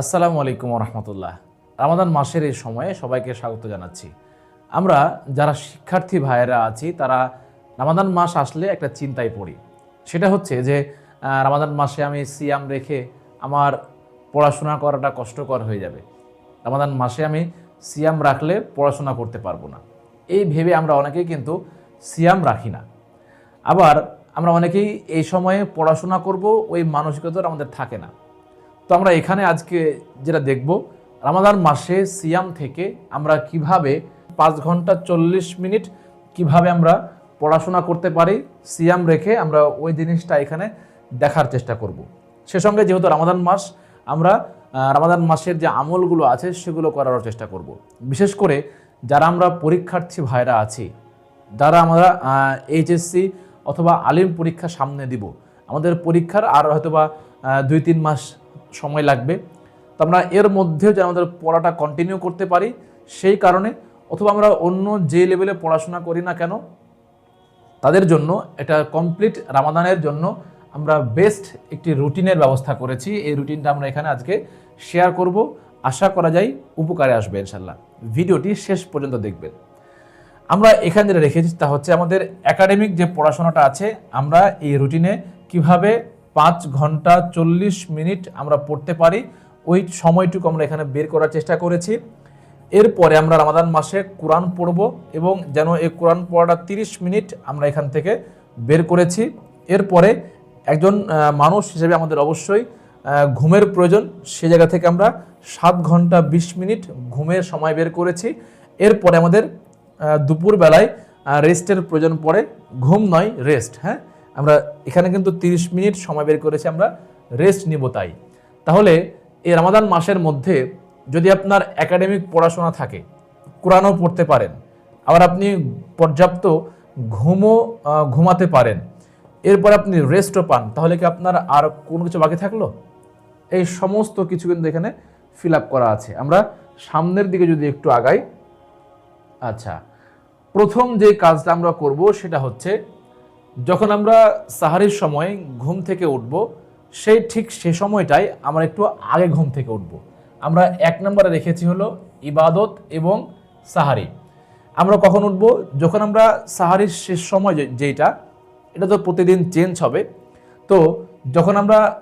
আসসালামু আলাইকুম রহমতুল্লাহ রামাদান মাসের এই সময়ে সবাইকে স্বাগত জানাচ্ছি। আমরা যারা শিক্ষার্থী ভাইয়েরা আছি, তারা রামাদান মাস আসলে একটা চিন্তায় পড়ি। সেটা হচ্ছে যে রামাদান মাসে আমি সিয়াম রেখে আমার পড়াশোনা করাটা কষ্টকর হয়ে যাবে। রামাদান মাসে আমি সিয়াম রাখলে পড়াশোনা করতে পারব না। এই ভেবে আমরা অনেকেই কিন্তু সিয়াম রাখি না। আবার আমরা অনেকেই এই সময়ে পড়াশোনা করব, ওই মানসিকতা আমাদের থাকে না। তো আমরা এখানে আজকে যেটা দেখব, রামাদান মাসে সিয়াম থেকে আমরা কীভাবে পাঁচ ঘণ্টা চল্লিশ মিনিট কীভাবে আমরা পড়াশোনা করতে পারি, সিয়াম রেখে আমরা ওই জিনিসটা এখানে দেখার চেষ্টা করব। সে সঙ্গে যেহেতু রামাদান মাস, আমরা রামাদান মাসের যে আমলগুলো আছে সেগুলো করারও চেষ্টা করব। বিশেষ করে যারা আমরা পরীক্ষার্থী ভাইরা আছি, যারা আমরা এইচএসসি অথবা আলিম পরীক্ষা সামনে দিব, আমাদের পরীক্ষার আর হয়তোবা দুই তিন মাস সময় লাগবে। তো আমরা এর মধ্যেও যেন আমাদের পড়াটা কন্টিনিউ করতে পারি, সেই কারণে অথবা আমরা অন্য যে লেভেলে পড়াশোনা করি না কেন, তাদের জন্য এটা কমপ্লিট রামাদানের জন্য আমরা বেস্ট একটি রুটিনের ব্যবস্থা করেছি। এই রুটিনটা আমরা এখানে আজকে শেয়ার করব। আশা করা যায় উপকারে আসবে ইনশাল্লাহ ভিডিওটি শেষ পর্যন্ত দেখবেন। আমরা এখানে যেটা রেখেছি তা হচ্ছে আমাদের একাডেমিক যে পড়াশোনাটা আছে, আমরা এই রুটিনে কীভাবে পাঁচ ঘণ্টা চল্লিশ মিনিট আমরা পড়তে পারি। ওই সময়টুকু আমরা এখানে বের করার চেষ্টা করেছি। এরপরে আমরা রামাদান মাসে কোরআন পড়ব এবং যেন এই কোরআন পড়াটা তিরিশ মিনিট আমরা এখান থেকে বের করেছি। এরপরে একজন মানুষ হিসেবে আমাদের অবশ্যই ঘুমের প্রয়োজন। সে জায়গা থেকে আমরা সাত ঘণ্টা বিশ মিনিট ঘুমের সময় বের করেছি। এরপরে আমাদের দুপুরবেলায় রেস্টের প্রয়োজন পড়ে। ঘুম নয় রেস্ট হ্যাঁ? আমরা এখানে কিন্তু তিরিশ মিনিট সময় বের করেছি, আমরা রেস্ট নিব তাই। তাহলে এই রামাদান মাসের মধ্যে যদি আপনার একাডেমিক পড়াশোনা থাকে, কোরআনও পড়তে পারেন, আবার আপনি পর্যাপ্ত ঘুমও ঘুমাতে পারেন, এরপর আপনি রেস্টও পান, তাহলে কি আপনার আর কোনো কিছু বাকি থাকল? এই সমস্ত কিছু কিন্তু এখানে ফিল আপ করা আছে। আমরা সামনের দিকে যদি একটু আগাই আচ্ছা প্রথম যে কাজটা আমরা করব সেটা হচ্ছে যখন আমরা সাহারির সময় ঘুম থেকে উঠব, সেই ঠিক সে সময়টাই আমরা একটু আগে ঘুম থেকে উঠব। আমরা এক নম্বরে রেখেছি হলো ইবাদত এবং সাহারি। আমরা কখন উঠব? যখন আমরা সাহারির শেষ সময় যে- যেটা এটা তো প্রতিদিন চেঞ্জ হবে। তো যখন আমরা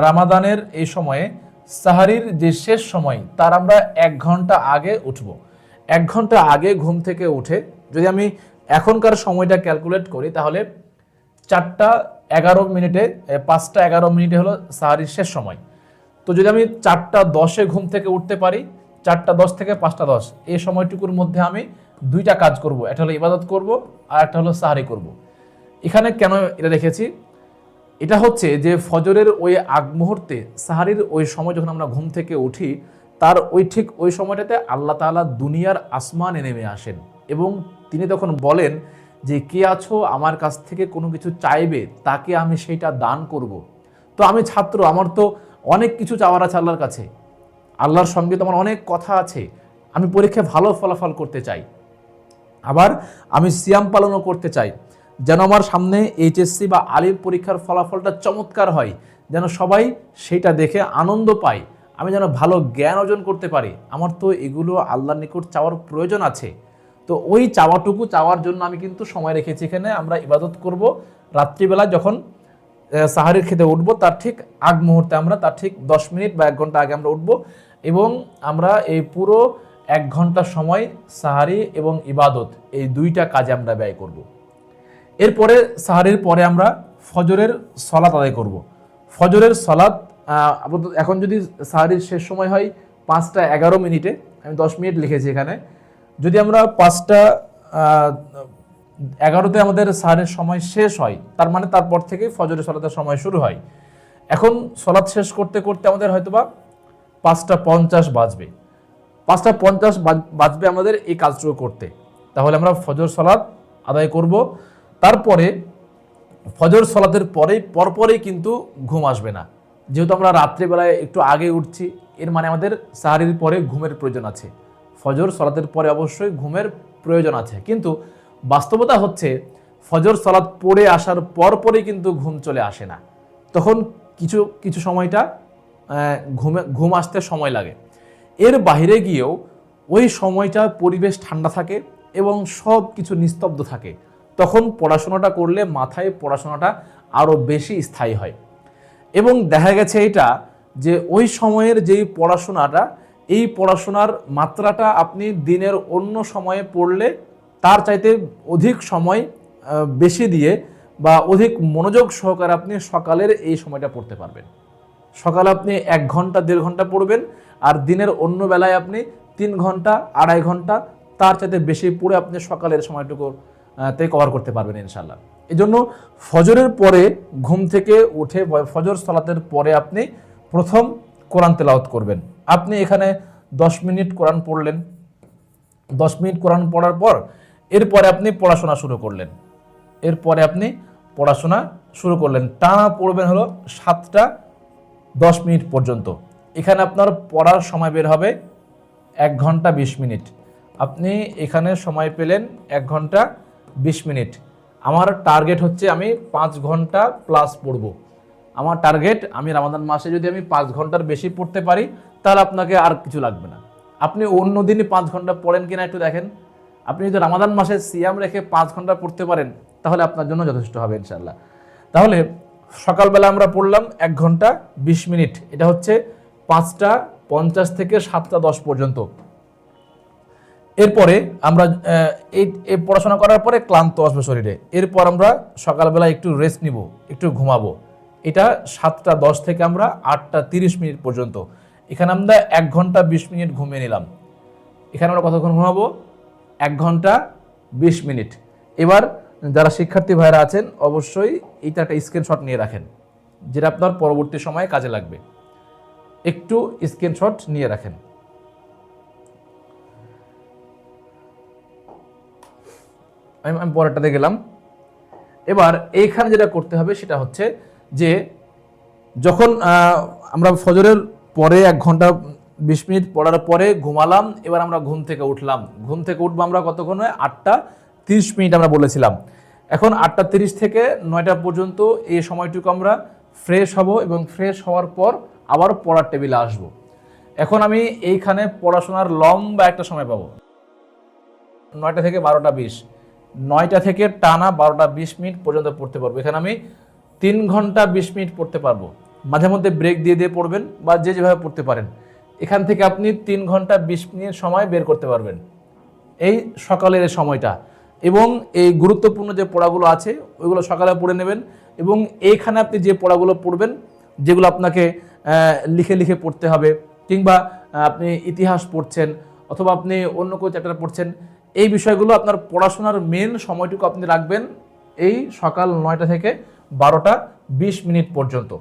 রামাদানের এই সময়ে সাহারির যে শেষ সময়, তার আমরা এক ঘণ্টা আগে উঠব। এক ঘণ্টা আগে ঘুম থেকে উঠে যদি আমি এখনকার সময়টা ক্যালকুলেট করি, তাহলে চারটা এগারো মিনিটে পাঁচটা এগারো মিনিটে হলো সাহারির শেষ সময়। তো যদি আমি চারটা দশে ঘুম থেকে উঠতে পারি, চারটা দশ থেকে পাঁচটা দশ এই সময়টুকুর মধ্যে আমি দুইটা কাজ করব, একটা হলো ইবাদত করব, আর একটা হলো সাহারি করব। এখানে কেন এটা রেখেছি এটা হচ্ছে যে ফজরের ওই আগ মুহূর্তে সাহারির ওই সময় যখন আমরা ঘুম থেকে উঠি, তার ওই ঠিক ওই সময়টাতে আল্লাহ তাআলা দুনিয়ার আসমানে নেমে আসেন এবং তিনি তখন বলেন যে, কে আছো? আমার কাছ থেকে কোনো কিছু চাইবে? তাকে আমি সেইটা দান করব। তো আমি ছাত্র, আমার তো অনেক কিছু চাওয়ার আছে আল্লাহর কাছে। আল্লাহর সঙ্গে তো আমার অনেক কথা আছে। আমি পরীক্ষায় ভালো ফলাফল করতে চাই। আবার আমি সিয়াম পালনও করতে চাই। যেন আমার সামনে এইচএসসি বা আলিম পরীক্ষার ফলাফলটা চমৎকার হয়। যেন সবাই সেইটা দেখে আনন্দ পায়। আমি যেন ভালো জ্ঞান অর্জন করতে পারি। আমার তো এগুলো আল্লাহর নিকট চাওয়ার প্রয়োজন আছে। তো ওই চাওয়াটুকু চাওয়ার জন্য আমি কিন্তু সময় রেখেছি এখানে আমরা ইবাদত করব রাত্রিবেলা যখন সাহারির খেতে উঠব, তার ঠিক আগ মুহূর্তে আমরা, তার ঠিক দশ মিনিট বা এক ঘণ্টা আগে আমরা উঠব এবং আমরা এই পুরো এক ঘণ্টা সময় সাহারি এবং ইবাদত এই দুইটা কাজে আমরা ব্যয় করব। এরপরে, সাহারির পরে আমরা ফজরের সলাত আদায় করব। ফজরের সলাত এখন যদি সাহারির শেষ সময় হয় পাঁচটা এগারো মিনিটে, আমি দশ মিনিট লিখেছি এখানে যদি আমরা পাঁচটা এগারোতে আমাদের সাহারের সময় শেষ হয়, তার মানে তারপর থেকে ফজরের সলাতের সময় শুরু হয়। এখন সলাৎ শেষ করতে করতে আমাদের হয়তোবা পাঁচটা পঞ্চাশ বাজবে। পাঁচটা পঞ্চাশ বাজ- বাজবে আমাদের এই কাজটুকু করতে। তাহলে আমরা ফজর সলাৎ আদায় করব। তারপরে ফজর সলাতের পরেই, পরপরেই কিন্তু ঘুম আসবে না। যেহেতু আমরা রাত্রিবেলায় একটু আগে উঠছি, এর মানে আমাদের সাহারির পরে ঘুমের প্রয়োজন আছে। ফজর সলাতের পরে অবশ্যই ঘুমের প্রয়োজন আছে। কিন্তু বাস্তবতা হচ্ছে, ফজর সলাৎ পড়ে আসার পর পরই কিন্তু ঘুম চলে আসে না। তখন কিছু কিছু সময়টা ঘুমে, ঘুম আসতে সময় লাগে। এর বাইরে গিয়েও ওই সময়টা পরিবেশ ঠান্ডা থাকে এবং সব কিছু নিস্তব্ধ থাকে। তখন পড়াশোনাটা করলে মাথায় পড়াশোনাটা আরও বেশি স্থায়ী হয়। এবং দেখা গেছে এটা যে ওই সময়ের যেই পড়াশোনাটা এই পড়াশোনার মাত্রাটা আপনি দিনের অন্য সময়ে পড়লে তার চাইতে অধিক সময় বেশি দিয়ে বা অধিক মনোযোগ সহকারে আপনি সকালের এই সময়টা পড়তে পারবেন। সকালে আপনি এক ঘণ্টা, দেড় ঘণ্টা পড়বেন আর দিনের অন্য বেলায় আপনি তিন ঘণ্টা, আড়াই ঘণ্টা তার চাইতে বেশি পড়ে আপনি সকালের সময়টুকু তে কভার করতে পারবেন ইনশাল্লাহ এই জন্য ফজরের পরে ঘুম থেকে উঠে ফজর সলাতের পরে আপনি প্রথম কোরআন তেলাওয়াত করবেন। আপনি এখানে দশ মিনিট কোরআন পড়লেন। দশ মিনিট কোরআন পড়ার পর এরপরে আপনি পড়াশোনা শুরু করলেন। এরপরে আপনি পড়াশোনা শুরু করলেন। টানা পড়বেন হলো সাতটা দশ মিনিট পর্যন্ত। এখানে আপনার পড়ার সময় বের হবে এক ঘণ্টা বিশ মিনিট। আপনি এখানে সময় পেলেন এক ঘণ্টা বিশ মিনিট। আমার টার্গেট হচ্ছে আমি পাঁচ ঘণ্টা প্লাস পড়ব। আমার টার্গেট আমি রামাদান মাসে যদি আমি পাঁচ ঘণ্টার বেশি পড়তে পারি তাহলে আপনাকে আর কিছু লাগবে না। আপনি অন্য দিনই পাঁচ ঘণ্টা পড়েন কিনা একটু দেখেন। আপনি যদি রামাদান মাসে সিয়াম রেখে পাঁচ ঘণ্টা পড়তে পারেন, তাহলে আপনার জন্য যথেষ্ট হবে ইনশাল্লাহ তাহলে সকালবেলা আমরা পড়লাম এক ঘণ্টা বিশ মিনিট। এটা হচ্ছে পাঁচটা পঞ্চাশ থেকে সাতটা দশ পর্যন্ত। এরপরে আমরা এই পড়াশোনা করার পরে ক্লান্ত আসবে শরীরে। এরপর আমরা সকালবেলা একটু রেস্ট নিব, একটু ঘুমাবো। এটা সাতটা দশ থেকে আমরা আটটা তিরিশ মিনিট পর্যন্ত। এখানে আমরা এক ঘণ্টা বিশ মিনিট ঘুমিয়ে নিলাম। এখানে আমরা কতক্ষণ ঘুমাবো? এক ঘণ্টা বিশ মিনিট। এবার যারা শিক্ষার্থী ভাইরা আছেন, অবশ্যই এইটা একটা স্ক্রিনশট নিয়ে রাখেন, যেটা আপনার পরবর্তী সময়ে কাজে লাগবে। একটু স্ক্রিনশট নিয়ে রাখেন। আমি আমি পরেরটাতে গেলাম। এবার এইখানে যেটা করতে হবে, সেটা হচ্ছে যে, যখন আমরা ফজরের পরে এক ঘণ্টা, বিশ মিনিট পড়ার পরে ঘুমালাম, এবার আমরা ঘুম থেকে উঠলাম। ঘুম থেকে উঠবো আমরা কতক্ষণ হয়? আটটা তিরিশ মিনিট আমরা বলেছিলাম। এখন আটটা তিরিশ থেকে নয়টা পর্যন্ত এই সময়টুকু আমরা ফ্রেশ হব এবং ফ্রেশ হওয়ার পর আবার পড়ার টেবিলে আসব। এখন আমি এইখানে পড়াশোনার লম্বা একটা সময় পাবো। নয়টা থেকে বারোটা বিশ। নয়টা থেকে টানা বারোটা বিশ মিনিট পর্যন্ত পড়তে পারব। এখানে আমি তিন ঘণ্টা বিশ মিনিট পড়তে পারব। মাঝে মধ্যে ব্রেক দিয়ে দিয়ে পড়বেন বা যে যেভাবে পড়তে পারেন। এখান থেকে আপনি তিন ঘণ্টা বিশ মিনিট সময় বের করতে পারবেন। এই সকালের সময়টা এবং এই গুরুত্বপূর্ণ যে পড়াগুলো আছে, ওইগুলো সকালে পড়ে নেবেন এবং এইখানে আপনি যে পড়াগুলো পড়বেন, যেগুলো আপনাকে লিখে লিখে পড়তে হবে কিংবা আপনি ইতিহাস পড়ছেন অথবা আপনি অন্য কোনো চ্যাপ্টার পড়ছেন, এই বিষয়গুলো আপনার পড়াশোনার মেন সময়টুকু আপনি রাখবেন এই সকাল নয়টা থেকে বারোটা বিশ মিনিট পর্যন্ত।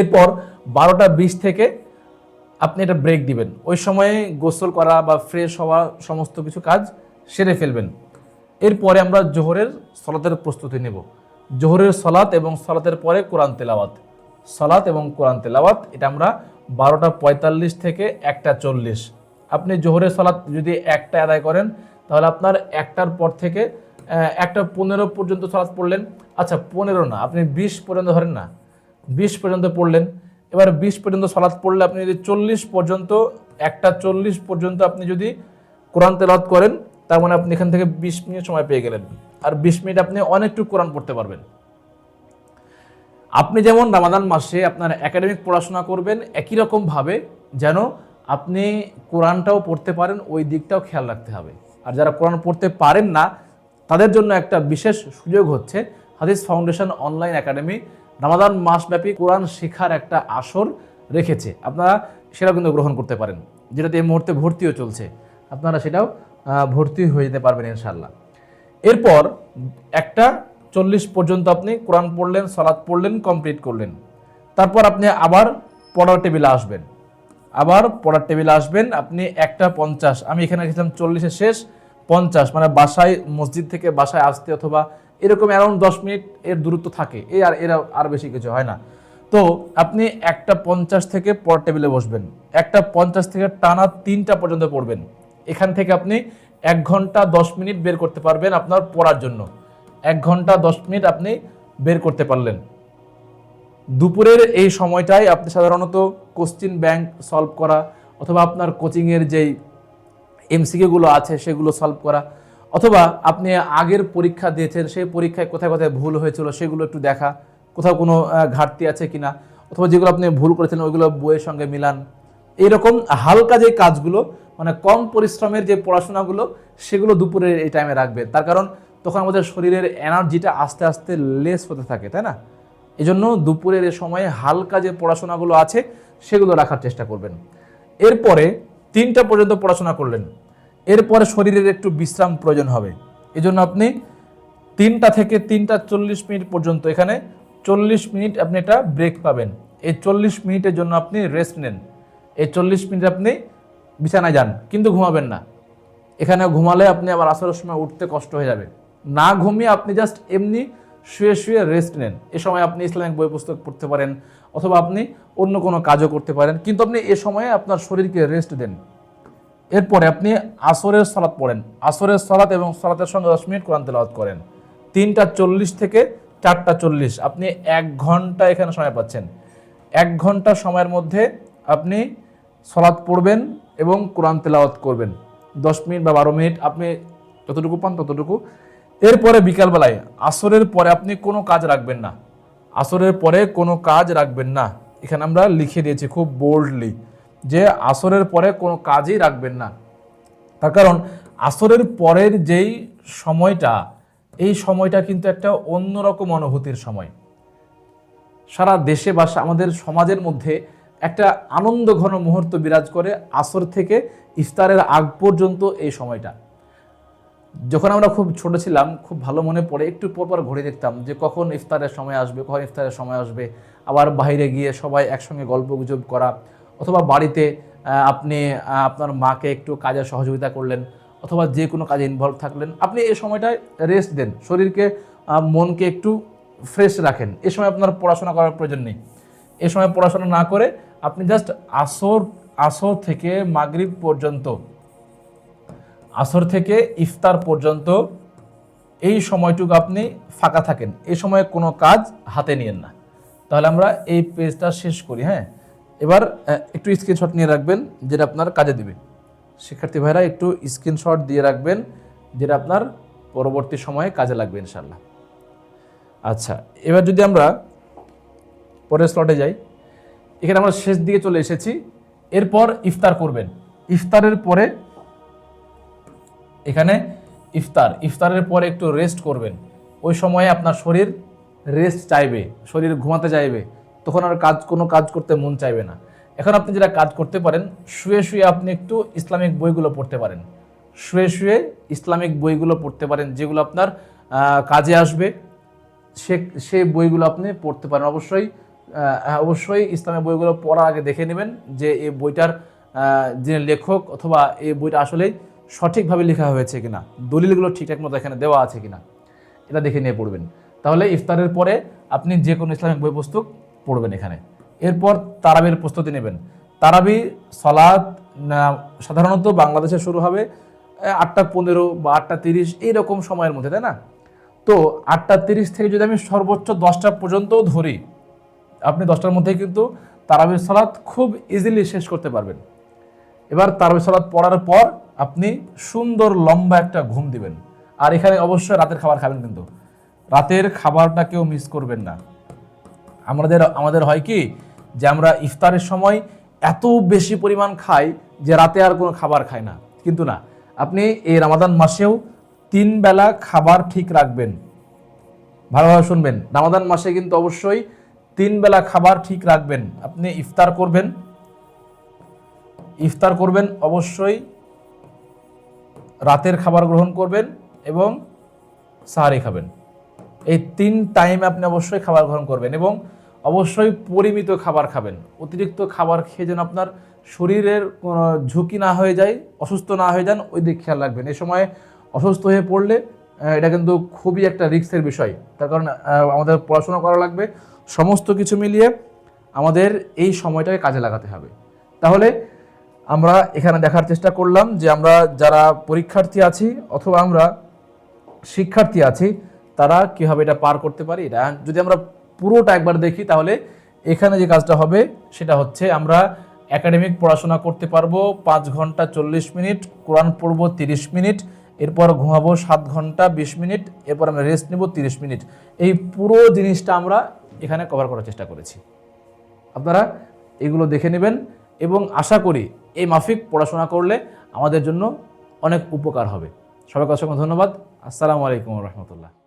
এরপর বারোটা বিশ থেকে আপনি এটা ব্রেক দিবেন। ওই সময়ে গোসল করা বা ফ্রেশ হওয়া সমস্ত কিছু কাজ সেরে ফেলবেন। এরপরে আমরা জোহরের সলাতের প্রস্তুতি নেব। জোহরের সলাত এবং সলাতের পরে কোরআন তেলাওয়াত। সলাত এবং কোরআন তেলাওয়াত, এটা আমরা বারোটা পঁয়তাল্লিশ থেকে একটা চল্লিশ। আপনি জোহরের সলাত যদি একটা আদায় করেন, তাহলে আপনার একটার পর থেকে একটা পনেরো পর্যন্ত সলাৎ পড়লেন। আচ্ছা পনেরো না, আপনি বিশ পর্যন্ত ধরেন না। বিশ পর্যন্ত পড়লেন। এবার বিশ পর্যন্ত সলাৎ পড়লে আপনি যদি চল্লিশ পর্যন্ত, একটা চল্লিশ পর্যন্ত আপনি যদি কোরআন তেলাওয়াত করেন, তার মানে আপনি এখান থেকে বিশ মিনিট সময় পেয়ে গেলেন। আর বিশ মিনিট আপনি অনেকটুকু কোরআন পড়তে পারবেন। আপনি যেমন রামাদান মাসে আপনার একাডেমিক পড়াশোনা করবেন, একই রকমভাবে যেন আপনি কোরআনটাও পড়তে পারেন, ওই দিকটাও খেয়াল রাখতে হবে। আর যারা কোরআন পড়তে পারেন না, তাদের জন্য একটা বিশেষ সুযোগ হচ্ছে, হাদিস ফাউন্ডেশন অনলাইন একাডেমি রামাদান মাসব্যাপী কোরআন শেখার একটা আসর রেখেছে। আপনারা সেটা কিন্তু গ্রহণ করতে পারেন, যেটাতে এই মুহূর্তে ভর্তিও চলছে। আপনারা সেটাও ভর্তি হয়ে যেতে পারবেন ইনশাল্লাহ এরপর একটা চল্লিশ পর্যন্ত আপনি কোরআন পড়লেন সালাদ পড়লেন, কমপ্লিট করলেন। তারপর আপনি আবার পড়ার টেবিলে আসবেন। আবার পড়ার টেবিলে আসবেন, আপনি একটা পঞ্চাশ, আমি এখানে রেখেছিলাম চল্লিশের শেষ, পঞ্চাশ মানে বাসায়, মসজিদ থেকে বাসায় আসতে অথবা এরকম অ্যারাউন্ড দশ মিনিট এর দূরত্ব থাকে। এ আর এরা আর বেশি কিছু হয় না। তো আপনি একটা পঞ্চাশ থেকে পর টেবিলে বসবেন। একটা পঞ্চাশ থেকে টানা তিনটা পর্যন্ত পড়বেন। এখান থেকে আপনি এক ঘণ্টা দশ মিনিট বের করতে পারবেন আপনার পড়ার জন্য। এক ঘণ্টা দশ মিনিট আপনি বের করতে পারলেন। দুপুরের এই সময়টায় আপনি সাধারণত কোশ্চিন ব্যাংক সলভ করা অথবা আপনার কোচিংয়ের যেই এমসিকিউগুলো আছে সেগুলো সলভ করা অথবা আপনি আগের পরীক্ষা দিয়েছেন, সেই পরীক্ষায় কোথায় কোথায় ভুল হয়েছিল সেগুলো একটু দেখা। কোথাও কোনো ঘাটতি আছে কি না অথবা যেগুলো আপনি ভুল করেছেন, ওইগুলো বইয়ের সঙ্গে মিলান। এইরকম হালকা যে কাজগুলো মানে কম পরিশ্রমের যে পড়াশোনাগুলো, সেগুলো দুপুরের এই টাইমে রাখবেন। তার কারণ তখন আমাদের শরীরের এনার্জিটা আস্তে আস্তে লেস হতে থাকে, তাই না? এই জন্য দুপুরের সময়ে হালকা যে পড়াশোনাগুলো আছে, সেগুলো রাখার চেষ্টা করবেন। এরপরে তিনটা পর্যন্ত পড়াশোনা করলেন। এরপরে শরীরের একটু বিশ্রাম প্রয়োজন হবে। এই জন্য আপনি তিনটা থেকে তিনটা চল্লিশ মিনিট পর্যন্ত এখানে চল্লিশ মিনিট আপনি এটা ব্রেক পাবেন। এই চল্লিশ মিনিটের জন্য আপনি রেস্ট নেন। এই চল্লিশ মিনিট আপনি বিছানায় যান, কিন্তু ঘুমাবেন না। এখানে ঘুমালে আপনি আবার আসরের সময় উঠতে কষ্ট হয়ে যাবে। না ঘুমিয়ে আপনি জাস্ট এমনি শুয়ে শুয়ে রেস্ট নেন। এ সময় আপনি ইসলামিক বই পুস্তক পড়তে পারেন, অথবা আপনি অন্য কোনো কাজও করতে পারেন, কিন্তু আপনি এ সময়ে আপনার শরীরকে রেস্ট দেন। এরপরে আপনি আসরের সালাত পড়েন। আসরের সালাত এবং সালাতের সঙ্গে দশ মিনিট কোরআন তেলাওয়াত করেন। তিনটা চল্লিশ থেকে চারটা চল্লিশ। আপনি এক ঘণ্টা এখানে সময় পাচ্ছেন। এক ঘণ্টা সময়ের মধ্যে আপনি সলাৎ পড়বেন এবং কোরআন তেলাওয়াত করবেন। দশ মিনিট বা বারো মিনিট আপনি যতটুকু পান ততটুকু। এরপরে বিকালবেলায়, আসরের পরে আপনি কোনো কাজ রাখবেন না। আসরের পরে কোনো কাজ রাখবেন না। এখানে আমরা লিখে দিয়েছি খুব বোল্ডলি যে আসরের পরে কোনো কাজই রাখবেন না। তার কারণ আসরের পরের যেই সময়টা, এই সময়টা কিন্তু একটা অন্যরকম অনুভূতির সময়। সারা দেশে বা আমাদের সমাজের মধ্যে একটা আনন্দ ঘন মুহূর্ত বিরাজ করে আসর থেকে ইফতারের আগ পর্যন্ত এই সময়টা। যখন আমরা খুব ছোট ছিলাম, খুব ভালো মনে পড়ে, একটু পর পর ঘুরে দেখতাম যে কখন ইফতারের সময় আসবে, কখন ইফতারের সময় আসবে। আবার বাইরে গিয়ে সবাই একসঙ্গে গল্প গুজব করা অথবা বাড়িতে আপনি আপনার মাকে একটু কাজে সহযোগিতা করলেন, অথবা যে কোনো কাজে ইনভলভ থাকলেন, আপনি এই সময়টায় রেস্ট দেন। শরীরকে মনকে একটু ফ্রেশ রাখেন। এ সময় আপনার পড়াশোনা করার প্রয়োজন নেই। এ সময় পড়াশোনা না করে আপনি জাস্ট আসর আসর থেকে মাগরিব পর্যন্ত, আসর থেকে ইফতার পর্যন্ত এই সময়টুকু আপনি ফাঁকা থাকেন। এই সময় কোনো কাজ হাতে নিয়েন না। তাহলে আমরা এই পেজটা শেষ করি হ্যাঁ? এবার একটু স্ক্রিনশট নিয়ে রাখবেন যেটা আপনার কাজে দিবে। শিক্ষার্থী ভাইরা, একটু স্ক্রিনশট দিয়ে রাখবেন যেটা আপনার পরবর্তী সময়ে কাজে লাগবে ইনশাল্লাহ আচ্ছা এবার যদি আমরা পরের স্লটে যাই, এখানে আমরা শেষ দিকে চলে এসেছি। এরপর ইফতার করবেন। ইফতারের পরে, এখানে ইফতার, ইফতারের পরে একটু রেস্ট করবেন। ওই সময়ে আপনার শরীর রেস্ট চাইবে, শরীর ঘুমাতে চাইবে। তখন আর কাজ কোনো কাজ করতে মন চাইবে না। এখন আপনি যেটা কাজ করতে পারেন শুয়ে শুয়ে আপনি একটু ইসলামিক বইগুলো পড়তে পারেন। শুয়ে শুয়ে ইসলামিক বইগুলো পড়তে পারেন যেগুলো আপনার কাজে আসবে। সে সে বইগুলো আপনি পড়তে পারেন। অবশ্যই হ্যাঁ, অবশ্যই ইসলামের বইগুলো পড়ার আগে দেখে নেবেন যে এই বইটার আহ, যে লেখক অথবা এই বইটা আসলেই সঠিকভাবে লেখা হয়েছে কিনা দলিলগুলো ঠিকঠাক মতো এখানে দেওয়া আছে কিনা এটা দেখে নিয়ে পড়বেন। তাহলে ইফতারের পরে আপনি যে কোনো ইসলামিক বই পুস্তক পড়বেন এখানে। এরপর তারাবির প্রস্তুতি নেবেন। তারাবি সলাদ সাধারণত বাংলাদেশে শুরু হবে আটটা পনেরো বা আটটা তিরিশ, এইরকম সময়ের মধ্যে, তাই না? তো আটটা তিরিশ থেকে যদি আমি সর্বোচ্চ দশটা পর্যন্তও ধরি, আপনি দশটার মধ্যে কিন্তু তারাবির সালাত খুব ইজিলি শেষ করতে পারবেন। এবার তারাবির সালাত পড়ার পর আপনি সুন্দর লম্বা একটা ঘুম দিবেন। আর এখানে অবশ্যই রাতের খাবার খাবেন কিন্তু। রাতের খাবারটা কেউ মিস করবেন না। আমাদের আমাদের হয় কি যে আমরা ইফতারের সময় এত বেশি পরিমাণ খাই যে রাতে আর কোনো খাবার খাই না। কিন্তু না, আপনি এই রামাদান মাসেও তিন বেলা খাবার ঠিক রাখবেন। ভালোভাবে শুনবেন, রামাদান মাসে কিন্তু অবশ্যই তিন বেলা খাবার ঠিক রাখবেন। আপনি ইফতার করবেন ইফতার করবেন, অবশ্যই রাতের খাবার গ্রহণ করবেন এবং সাহারি খাবেন। এই তিন টাইম আপনি অবশ্যই খাবার গ্রহণ করবেন এবং অবশ্যই পরিমিত খাবার খাবেন। অতিরিক্ত খাবার খেয়ে যেন আপনার শরীরের কোনো ঝুঁকি না হয়ে যায়, অসুস্থ না হয়ে যান, ওই দিক খেয়াল রাখবেন। এই সময় অসুস্থ হয়ে পড়লে এটা কিন্তু খুবই একটা রিস্কের বিষয়। তার কারণ আমাদের পড়াশোনা করা লাগবে। সমস্ত কিছু মিলিয়ে আমাদের এই সময়টাকে কাজে লাগাতে হবে। তাহলে আমরা এখানে দেখার চেষ্টা করলাম যে আমরা যারা পরীক্ষার্থী আছি অথবা আমরা শিক্ষার্থী আছি তারা কীভাবে এটা পার করতে পারি? এটা যদি আমরা পুরোটা একবার দেখি, তাহলে এখানে যে কাজটা হবে, সেটা হচ্ছে আমরা একাডেমিক পড়াশোনা করতে পারব পাঁচ ঘণ্টা চল্লিশ মিনিট, কোরআন পড়ব তিরিশ মিনিট, এরপর ঘুমাবো সাত ঘণ্টা বিশ মিনিট, এরপর আমরা রেস্ট নেব তিরিশ মিনিট। এই পুরো জিনিসটা আমরা এখানে কভার করার চেষ্টা করেছি। আপনারা এগুলো দেখে নেবেন এবং আশা করি এই মাফিক পড়াশোনা করলে আমাদের জন্য অনেক উপকার হবে। সবাইকে অসংখ্য ধন্যবাদ। আসসালামু আলাইকুম রহমতুল্লাহ।